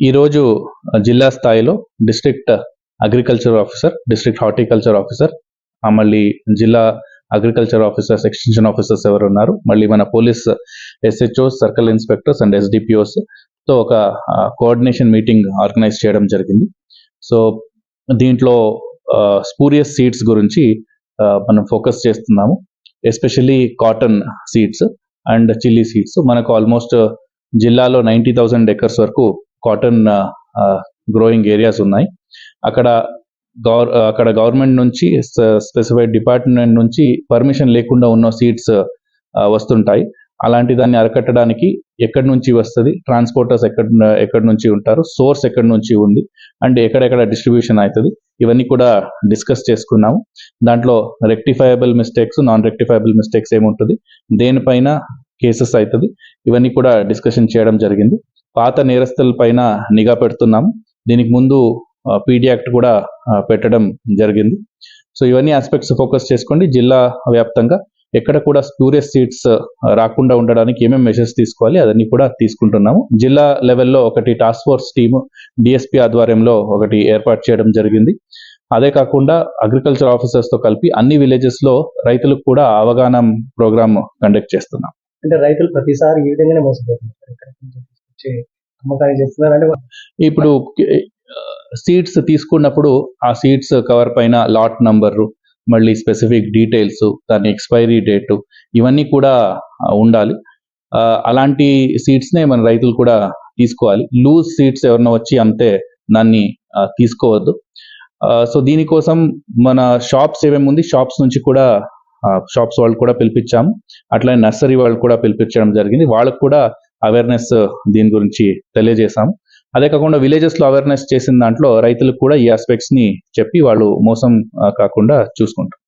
ఈరోజు జిల్లా స్థాయిలో district agriculture officer district horticulture officer మళ్ళీ జిల్లా అగ్రికల్చర్ ఆఫీసర్స్ ఎక్స్టెన్షన్ ఆఫీసర్స్ ఎవరు ఉన్నారు మళ్ళీ మన police SHOs circle inspectors and ఎస్డిపిఓస్తో ఒక కోఆర్డినేషన్ మీటింగ్ ఆర్గనైజ్ చేయడం జరిగింది. సో దీంట్లో స్పూరియస్ సీడ్స్ గురించి మనం ఫోకస్ చేస్తున్నాము. Especially cotton seeds and chilli seeds. మనకు ఆల్మోస్ట్ జిల్లాలో నైంటీ థౌసండ్ ఎకర్స్ వరకు కాటన్ గ్రోయింగ్ ఏరియాస్ ఉన్నాయి. అక్కడ గవర్ అక్కడ గవర్నమెంట్ నుంచి స్పెసిఫైడ్ డిపార్ట్మెంట్ నుంచి పర్మిషన్ లేకుండా ఉన్న సీడ్స్ వస్తుంటాయి. అలాంటి దాన్ని అరకట్టడానికి ఎక్కడి నుంచి వస్తుంది? ట్రాన్స్పోర్టర్స్ ఎక్కడ ఎక్కడి నుంచి ఉంటారు? సోర్స్ ఎక్కడి నుంచి ఉంది? అండ్ ఎక్కడెక్కడ డిస్ట్రిబ్యూషన్ అవుతుంది ఇవన్నీ కూడా డిస్కస్ చేసుకున్నాము. దాంట్లో rectifiable mistakes non rectifiable mistakes ఏముంటుంది? దేనిపైన కేసెస్ అవుతుంది ఇవన్నీ కూడా డిస్కషన్ చేయడం జరిగింది. పాత నేరస్తుల పైన నిఘా పెడుతున్నాము దీనికి ముందు పీడీ యాక్ట్ కూడా పెట్టడం జరిగింది. సో ఇవన్నీ ఆస్పెక్ట్స్ ఫోకస్ చేసుకోండి. జిల్లా వ్యాప్తంగా ఎక్కడ కూడా స్ప్యూరియస్ సీట్స్ రాకుండా ఉండడానికి ఏమేమి మెషర్స్ తీసుకోవాలి అదన్నీ కూడా తీసుకుంటున్నాము. జిల్లా లెవెల్లో ఒకటి టాస్క్ ఫోర్స్ టీమ్ డిఎస్పీ ఆధ్వర్యంలో ఒకటి ఏర్పాటు చేయడం జరిగింది. అదే కాకుండా అగ్రికల్చర్ ఆఫీసర్స్తో కలిపి అన్ని విలేజెస్లో రైతులకు కూడా అవగాహన ప్రోగ్రామ్ కండక్ట్ చేస్తున్నాం. అంటే రైతులు ప్రతిసారి ఈ విధంగానే మోసపోతున్నారు. ఇక్కడ నుంచి చేస్తున్నారు. అంటే ఇప్పుడు సీట్స్ తీసుకున్నప్పుడు ఆ సీట్స్ కవర్ పైన లాట్ నంబరు మళ్ళీ స్పెసిఫిక్ డీటెయిల్స్ దాని ఎక్స్పైరీ డేట్ ఇవన్నీ కూడా ఉండాలి. ఆ, అలాంటి సీట్స్నే మన రైతులు కూడా తీసుకోవాలి. లూజ్ సీట్స్ ఎవరన్నా వచ్చి అంతే దాన్ని తీసుకోవద్దు. సో దీనికోసం మన షాప్స్ ఏమేమి ఉంది షాప్స్ నుంచి కూడా షాప్స్ వాళ్ళు కూడా పిలిపించాము. అట్లనే నర్సరీ వాళ్ళు కూడా పిలిపించడం జరిగింది. వాళ్ళకు కూడా అవేర్నెస్ uh, దీని గురించి తెలియజేశాం. అదే కాకుండా విలేజెస్లో అవేర్నెస్ చేసిన దాంట్లో రైతులకు కూడా ఈ ఆస్పెక్ట్స్ని చెప్పి వాళ్ళు మోసం కాకుండా చూసుకుంటారు.